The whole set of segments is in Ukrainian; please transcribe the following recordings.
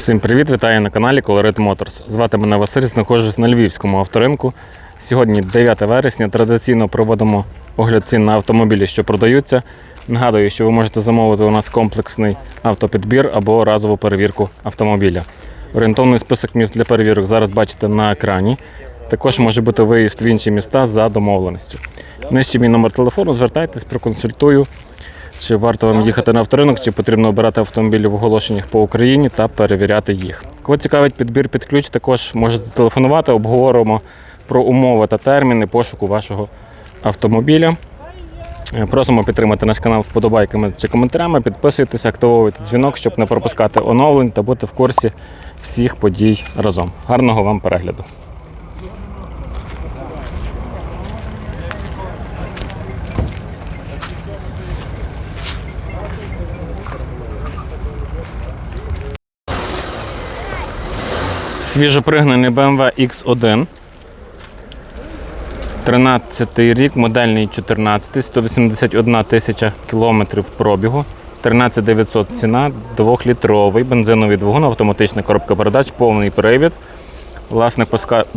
Всім привіт, вітаю на каналі Colorit Motors. Звати мене Василь, знаходжусь на Львівському авторинку. Сьогодні 9 вересня. Традиційно проводимо огляд цін на автомобілі, що продаються. Нагадую, що ви можете замовити у нас комплексний автопідбір або разову перевірку автомобіля. Орієнтовний список міст для перевірок зараз бачите на екрані. Також може бути виїзд в інші міста за домовленістю. Нижче мій номер телефону, звертайтесь, проконсультую. Чи варто вам їхати на авторинок, чи потрібно обирати автомобілі в оголошеннях по Україні та перевіряти їх. Кого цікавить підбір під ключ, також можете телефонувати, обговоримо про умови та терміни пошуку вашого автомобіля. Е, Просимо підтримати наш канал вподобайками чи коментарями, підписуйтесь, активовуйте дзвінок, щоб не пропускати оновлень та бути в курсі всіх подій разом. Гарного вам перегляду! Свіжопригнаний BMW X1. 13 рік, модельний 14, 181 тисяча кілометрів пробігу, 13 900 ціна, 2-літровий бензиновий двигун, автоматична коробка передач, повний привід. Власник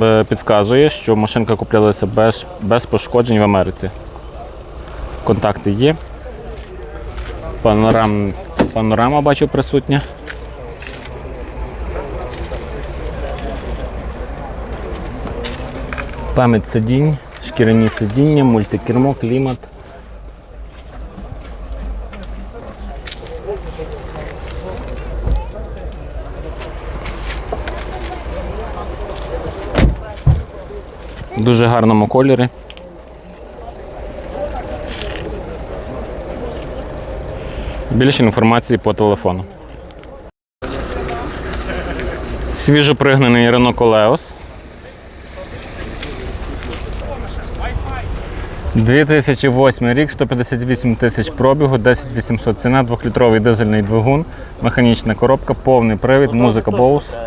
е, підказує, що машинка куплялася без, без пошкоджень в Америці. Контакти є. Панорам, панорама бачу присутня. Пам'ять сидінь, шкіряні сидіння, мультикермо, клімат. Дуже гарному кольорі. Більше інформації по телефону. Свіжопригнаний Renault Koleos. 2008 рік, 158 тисяч пробігу, 10 800 ціна, 2-літровий дизельний двигун, механічна коробка, повний привід, музика Bose,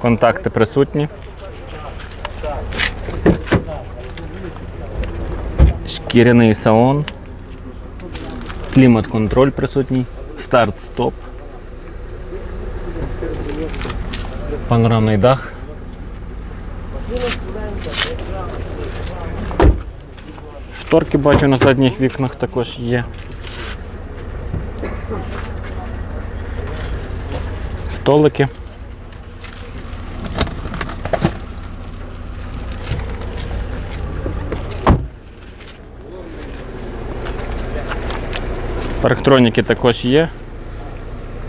контакти присутні. Шкіряний салон, клімат-контроль присутній, старт-стоп, панорамний дах. Шторки бачу на задніх вікнах також є. Столики. Парктроніки також є.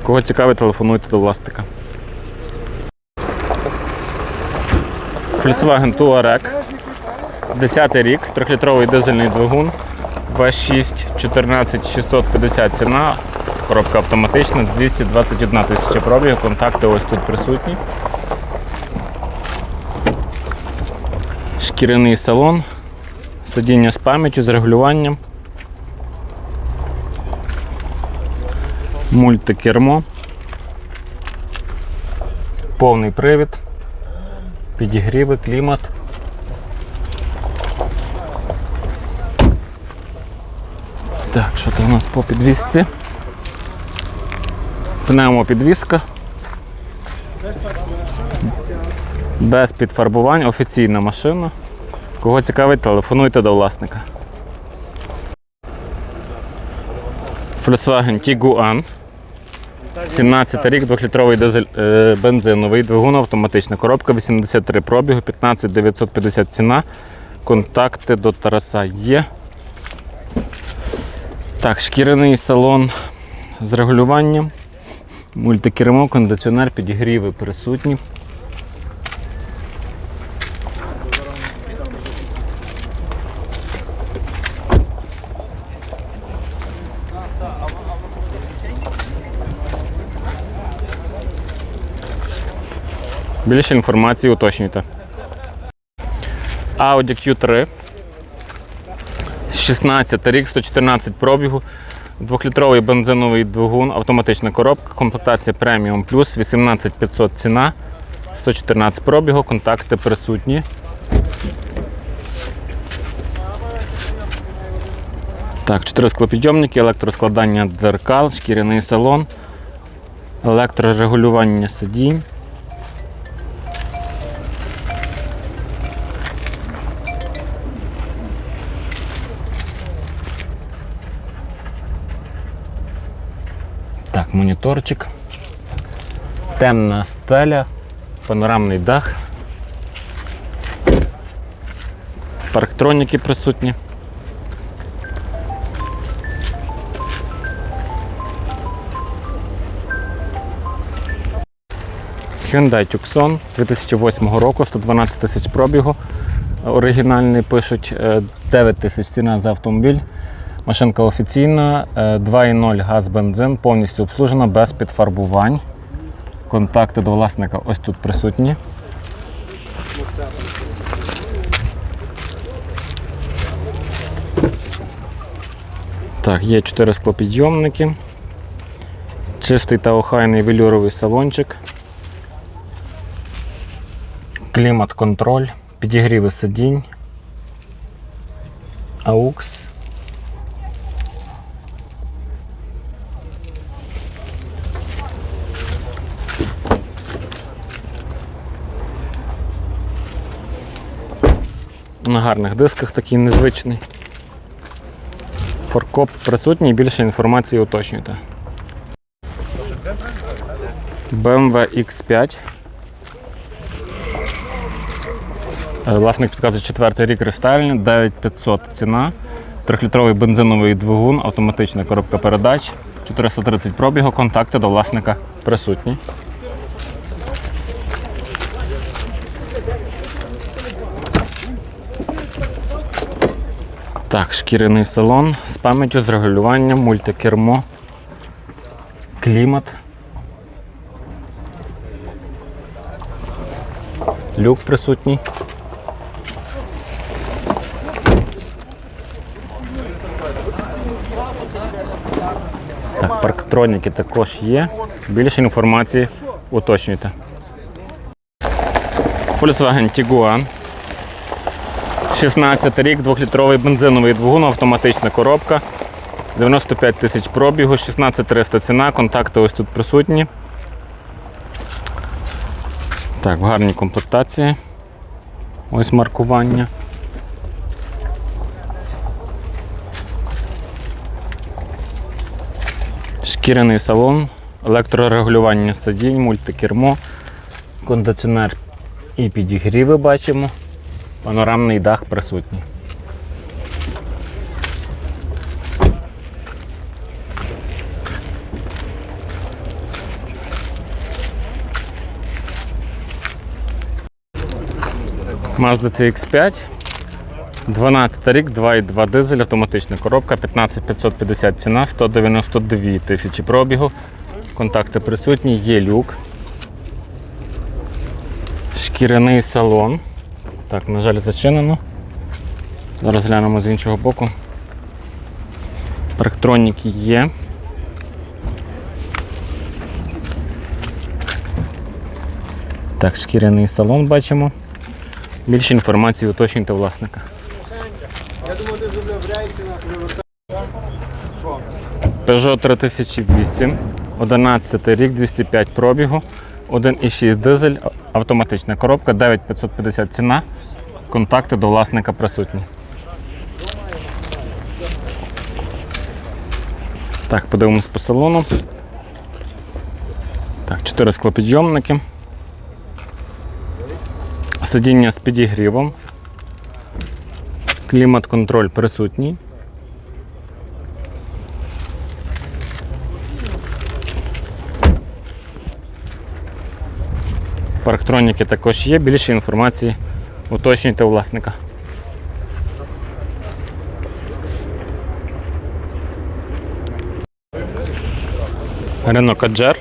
Кого цікавить, телефонуйте до власника. Volkswagen Touareg. 10 рік, 3-літровий дизельний двигун, V6 14650 ціна, коробка автоматична, 221 тисяча пробігу, контакти ось тут присутні. Шкіряний салон, сидіння з пам'яттю, з регулюванням. Мультикермо. Повний привід, підігріви, клімат. Так, що то у нас по підвісці? Пневмопідвіска. Без підфарбувань, офіційна машина. Кого цікавить, телефонуйте до власника. Volkswagen Tiguan. 17 рік, 2-літровий дизель, е, бензиновий двигун, автоматична коробка, 83 пробігу, 15 950 ціна. Контакти до Тараса є. Так, шкіряний салон з регулюванням, мультикермо, кондиціонер, підігріви присутні. Більше інформації уточнюйте. Audi Q3. 16 рік, 114 пробігу, 2-літровий бензиновий двигун, автоматична коробка, комплектація Premium Plus, 18500 ціна, 114 пробігу, контакти присутні. Так, 4 склопідйомники, електроскладання дзеркал, шкіряний салон, електрорегулювання сидінь, Так, моніторчик. Темна стеля, панорамний дах. Парктроніки присутні. Hyundai Tucson 2008 року, 112 тисяч пробігу. Оригінальний пишуть е, 9 тисяч ціна за автомобіль. Машинка офіційна, е, 2.0 газ бензин, повністю обслужена, без підфарбувань. Контакти до власника ось тут присутні. Так, є 4 склопідйомники. Чистий та охайний велюровий салончик. Клімат-контроль, підігріви сидінь. AUX. На гарних дисках такий незвичний. Форкоп присутній, більше інформації уточнюйте. BMW X5. Е, Власник підказує четвертий рік рестайлінг, 9500 ціна. Трьохлітровий бензиновий двигун, автоматична коробка передач, 430 пробігу, контакти до власника присутні. Так, шкіряний салон з пам'яттю, з регулюванням, мультикермо, клімат. Люк присутній. Так, парктроніки також є. Більше інформації уточнюйте. Volkswagen Tiguan. 16 рік, 2-літровий бензиновий двигун, автоматична коробка. 95 тисяч пробігу, 16300 ціна, контакти ось тут присутні. Так, в гарній комплектації. Ось маркування. Шкіряний салон, електрорегулювання сидінь, мультикермо, кондиціонер і підігріви бачимо. Панорамний дах присутній. Mazda CX5. 12 рік, 2,2 дизель, автоматична коробка, 15550 ціна, 192 тисячі пробігу. Контакти присутні, є люк. Шкіряний салон. Так, на жаль, зачинено. Зараз глянемо з іншого боку. Парктроніки є. Так, шкіряний салон бачимо. Більше інформації уточнюйте власника. Я думаю, ти Peugeot 3008, 11 рік, 205 пробігу, 1,6 дизель, автоматична коробка, 9550 ціна. Контакти до власника присутні. Так, подивимось по салону. Так, 4 склопідйомники. Сидіння з підігрівом. Клімат-контроль присутній. Парктроніки також є. Більше інформації уточнюйте у власника. Renault Kadjar.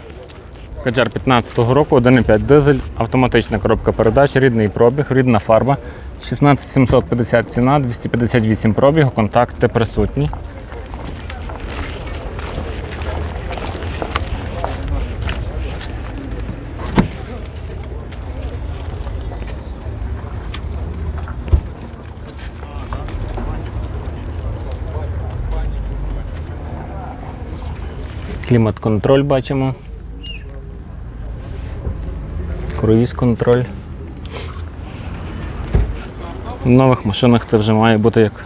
Kadjar 15-го року, 1,5 дизель, автоматична коробка передач, рідний пробіг, рідна фарба. 16750 ціна, 258 пробігу, контакти присутні. Клімат-контроль бачимо. Круїз-контроль. В нових машинах це вже має бути як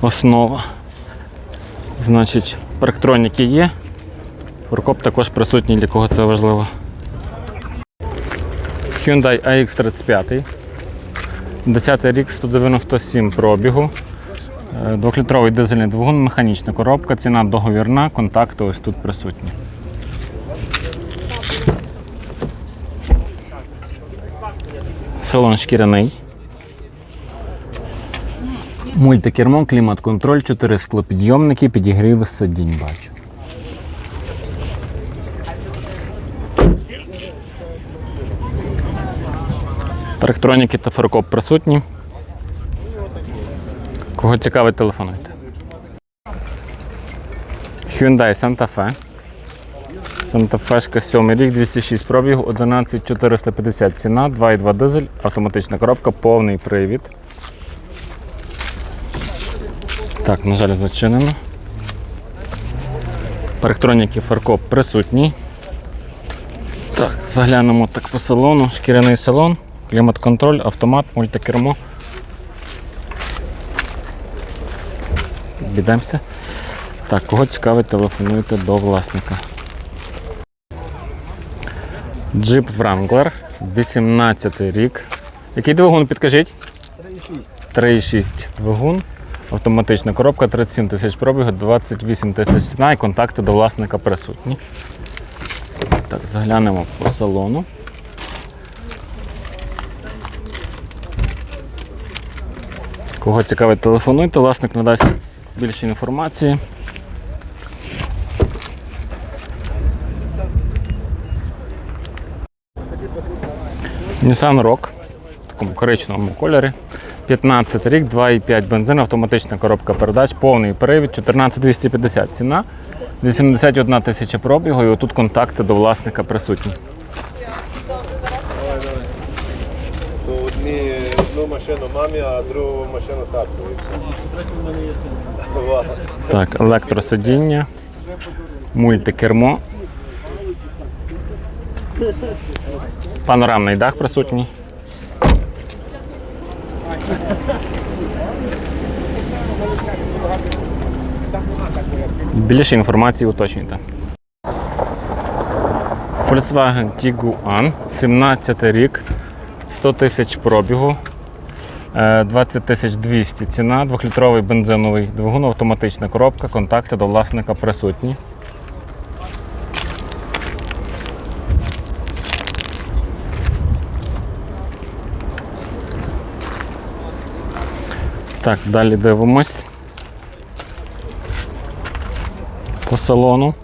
основа. Значить, парктроніки є. Фуркоп також присутній, для кого це важливо. Hyundai AX35. 10 рік 197 пробігу. Е, Двохлітровий дизельний двигун, механічна коробка, ціна договірна, контакти ось тут присутні. Салон шкіряний. Мультикермо, клімат-контроль, 4 склопідйомники, підігрів сидінь бачу. Парктроніки та фаркоп присутні. Кого цікавить, телефонуйте. Hyundai Santa Fe. Santa Fe 7 рік, 206 пробігу, 11450 ціна, 2,2 дизель, автоматична коробка, повний привід. Так, на жаль, зачинено. Парктроніки фаркоп присутні. Так, заглянемо так по салону. Шкіряний салон, клімат-контроль, автомат, мультикермо. Бідемося. Так, кого цікавить, телефонуйте до власника. Jeep Wrangler, 18 рік. Який двигун, підкажіть? 3,6. 3,6 двигун. Автоматична коробка, 37 тисяч пробігу, 28 тисяч ціна і контакти до власника присутні. Так, заглянемо по салону. Кого цікавить, телефонуйте, власник надасть більше інформації. Nissan Rock в такому коричневому кольорі. 15 рік, 2,5 бензин, автоматична коробка передач, повний привід, 14250 ціна, 81 тисяча пробігу і отут контакти до власника присутні. Машину мамі, а другу машину. Ва. Так, електросидіння, мультикермо. Панорамний дах присутній. Більше інформації уточнюйте. Volkswagen Tiguan, 17 рік, 100 тисяч пробігу, 20 200 ціна, двохлітровий бензиновий двигун, автоматична коробка, контакти до власника присутні. Так, далі дивимось. По салону.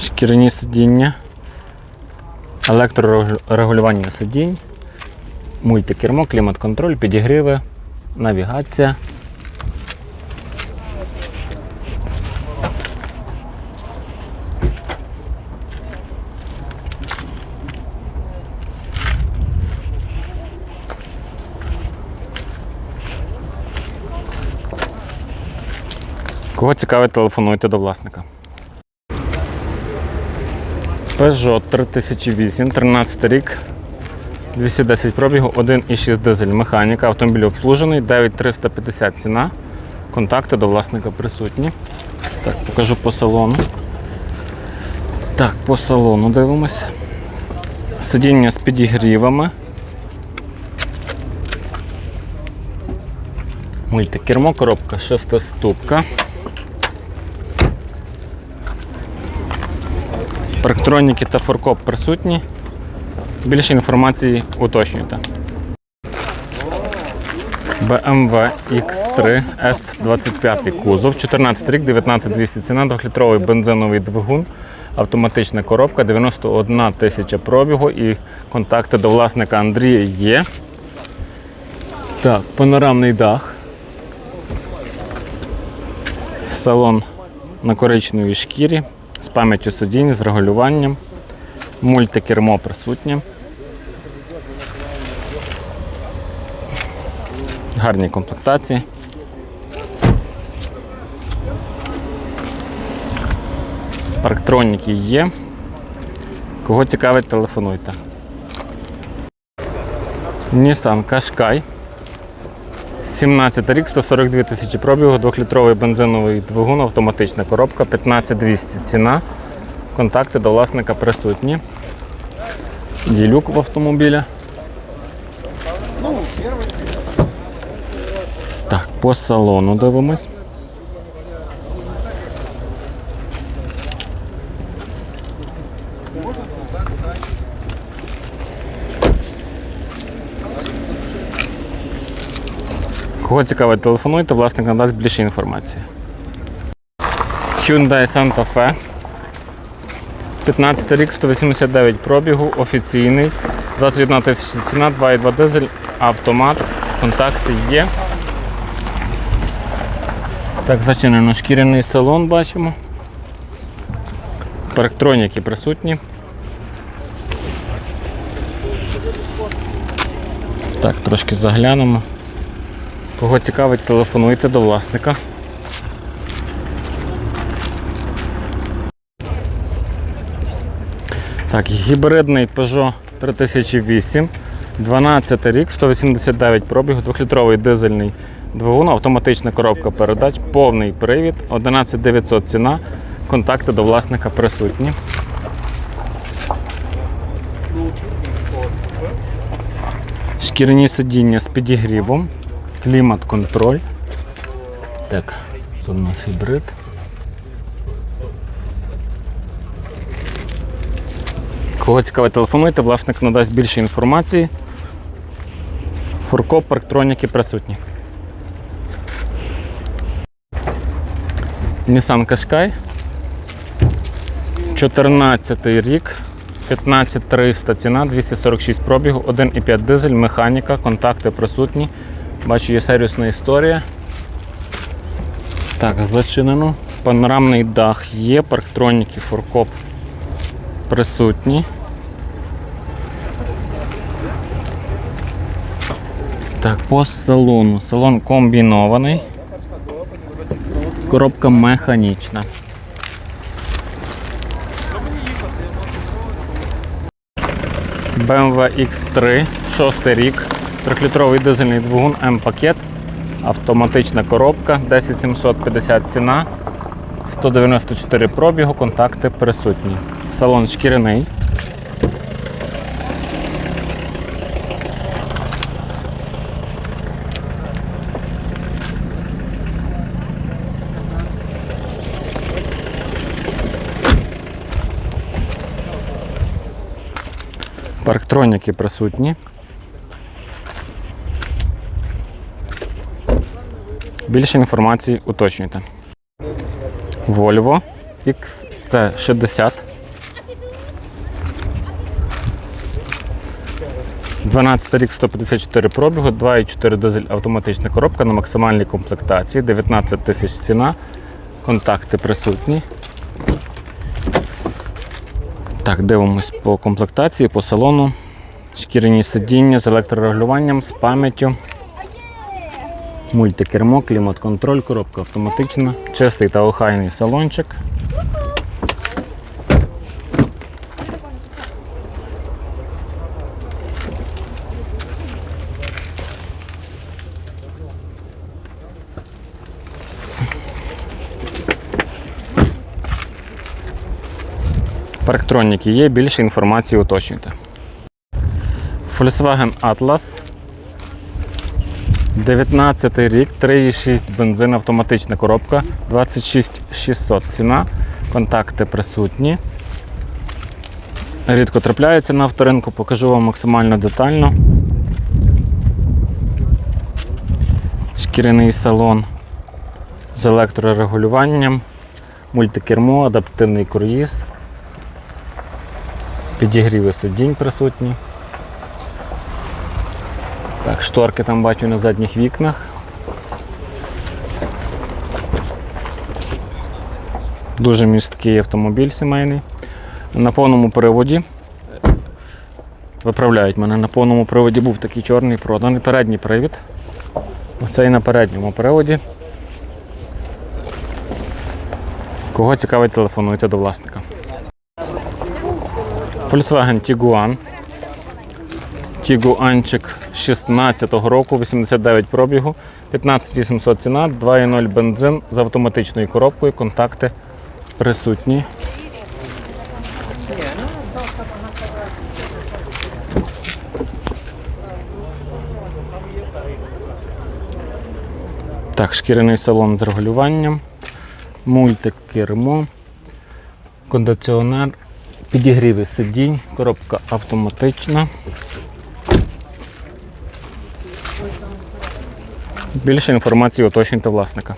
Шкіряні сидіння, електрорегулювання сидінь мультикермо, клімат-контроль, підігриви, навігація. Кого цікавить, телефонуйте до власника. Peugeot 3008, 13 рік, 210 пробігу, 1,6 дизель механіка, автомобіль обслужений, 9350 ціна. Контакти до власника присутні. Так, покажу по салону. Так, по салону дивимося. Сидіння з підігрівами. Мультикермо, коробка шестиступка. Парктроніки та форкоп присутні. Більше інформації уточнюйте. BMW X3 F25 кузов, 14 рік, 19200 ціна, 2-літровий бензиновий двигун, автоматична коробка, 91 тисяча пробігу і контакти до власника Андрія є. Так, панорамний дах. Салон на коричневій шкірі з пам'яттю сидінь, з регулюванням. Мультикермо присутнє. Гарні комплектації. Парктроніки є. Кого цікавить, телефонуйте. Nissan Qashqai. 17 рік, 142 тисячі пробігу, 2-літровий бензиновий двигун, автоматична коробка, 15200 ціна. Контакти до власника присутні. Є люк в автомобілі. Так, по салону дивимось. Кого цікавить, телефонуйте, власник надасть більше інформації. Hyundai Santa Fe. 15 рік, 189 пробігу, офіційний, 21 тисяча ціна, 2,2 дизель, автомат, контакти є. Так, зачинено шкіряний салон бачимо. Парктроніки присутні. Так, трошки заглянемо. Кого цікавить, телефонуйте до власника. Так, гібридний Peugeot 3008, 12 рік, 189 пробігу, 2-літровий дизельний двигун, автоматична коробка передач, повний привід, 11900 ціна, контакти до власника присутні. Шкіряні сидіння з підігрівом, клімат-контроль. Так, тут у нас гібрид. Кого цікавить, телефонуйте, власник надасть більше інформації. Фурко, парктроніки присутні. Nissan Qashqai. 14 рік, 15300 ціна, 246 пробігу, 1,5 дизель, механіка, контакти присутні. Бачу, є сервісна історія. Так, зачинено. Панорамний дах є, парктроніки, фуркоп присутні. Так, по салону. Салон комбінований. Коробка механічна. BMW X3, 6 рік, 3-літровий дизельний двигун М-пакет, автоматична коробка, 10750 ціна, 194 пробігу, контакти присутні. Салон шкіряний. Парктроніки присутні. Більше інформації уточнюйте. Volvo XC60. 12 рік 154 пробігу, 2,4 дизель автоматична коробка на максимальній комплектації, 19 тисяч ціна. Контакти присутні. Так, дивимось по комплектації, по салону. Шкіряні сидіння з електрорегулюванням, з пам'яттю. Мультикермо, клімат-контроль, коробка автоматична, чистий та охайний салончик. Парктроніки є, більше інформації уточнюйте. Volkswagen Atlas. 19 рік, 3,6 бензин, автоматична коробка, 26600 ціна, контакти присутні. Рідко трапляються на авторинку, покажу вам максимально детально. Шкіряний салон з електрорегулюванням, мультикермо, адаптивний круїз, підігріви сидінь присутні. Так, шторки там бачу на задніх вікнах. Дуже місткий автомобіль сімейний. На повному приводі. Виправляють мене, на повному приводі був такий чорний проданий передній привід. Оце і на передньому приводі. Кого цікавить, телефонуйте до власника. Volkswagen Tiguan. Тігуанчик 16-го року, 89 пробігу, 15800 ціна, 2.0 бензин з автоматичною коробкою, контакти присутні. Так, шкіряний салон з регулюванням, мультик кермо, кондиціонер, підігріви сидінь, коробка автоматична. Більше інформації уточнюйте власника.